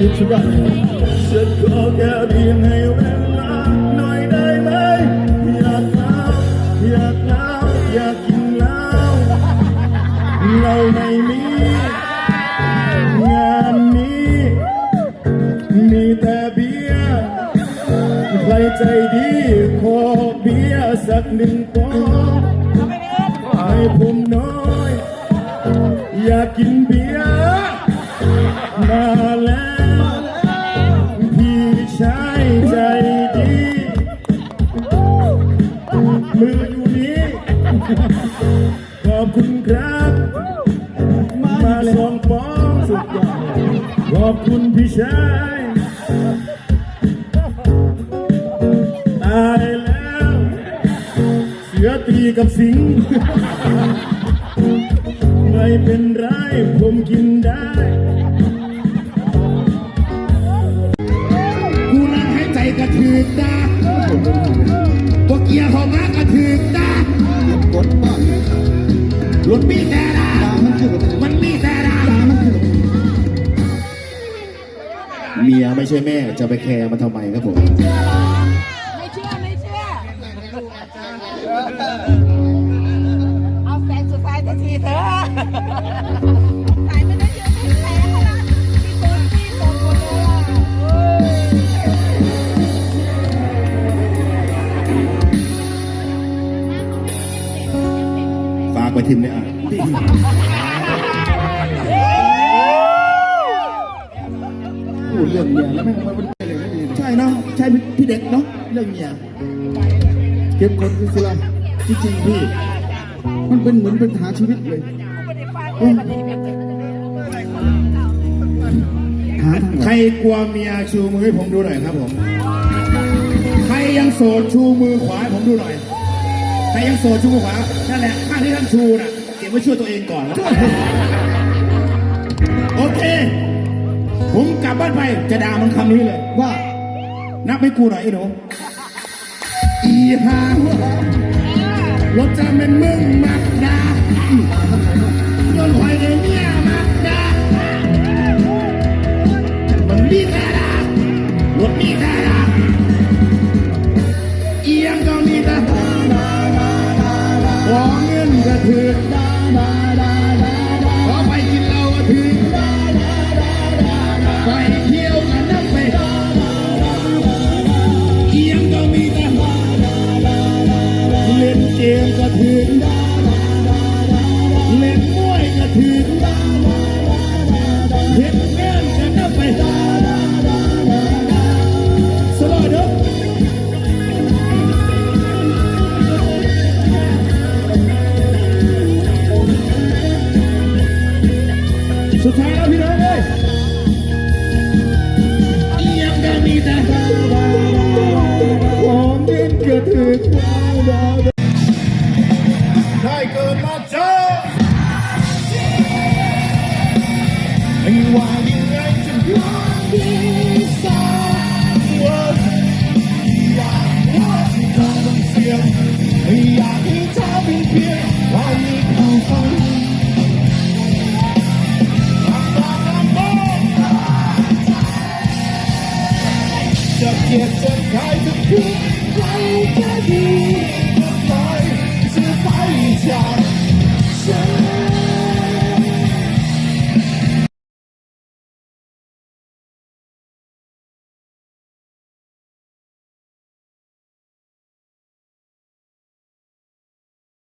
ยุดสุดยอดฉันขอแค่เพียงให้เวลาหน่อยได้ไหมอยากเหล้าอยากเหล้าอยากกินเหล้าเราไม่มีงานนี้มีแต่เบียร์ใครใจดีขอเบียร์สักหนึ่งปอนด์ให้ผมน้อย อยากกินเบียร์ อบคุณครับ มาสองปองสุดยอดขอบคุณพี่ชายตายแล้ว เสือตีกับสิง ไม่เป็นไรผมกินได้กูนั่งให้ใจกระถือดาพวกเกียร์ของมากระถือกดากดบ้า งรถมีแต่ดามันคือมันมีแต่ดามันคือเมียไม่ใช่แม่จะไปแคร์มันทำไมครับผม ไม่เชื่อไม่เชื่อ เอาแสงสุดท้ายสักทีเถอะ ไปทิมเลยอะพูดเรื่องเมียแล้วแม่งมันเป็นอะไรไม่ดีใช่เนาะใช่พี่เด็กเนาะเรื่องเมียเก็บคนคือสิละจริงๆพี่ มันเป็นเหมือนเป็นหาชีวิตเลยหาทางใครกลัวเมียชูมือให้ผมดูหน่อยครับผม ใครยังโสดชูมือขวาให้ผมดูหน่อย ใครยังโสดชูมือขวานั่นแหละข้างที่ท่านชูน่ะเก็บไว้ช่วยตัวเองก่อนแล้วโอเค ผมกลับบ้านไปจะด่ามันคำนี้เลย ว่า นับให้กูหน่อยไอ้หนูอีหารถจะเป็นมึงมักดาโดนหอยในเมีย ได้เกิดมาเจอไม่ว่ายังไงจะยอมดีสักวันอยากว่าที่เธอต้องเสียงไม่อยากให้เธอเป็นเพียงว่ามีความฝันทำตามลำบาจะเกลียดจะขายจะคืนใครจะดี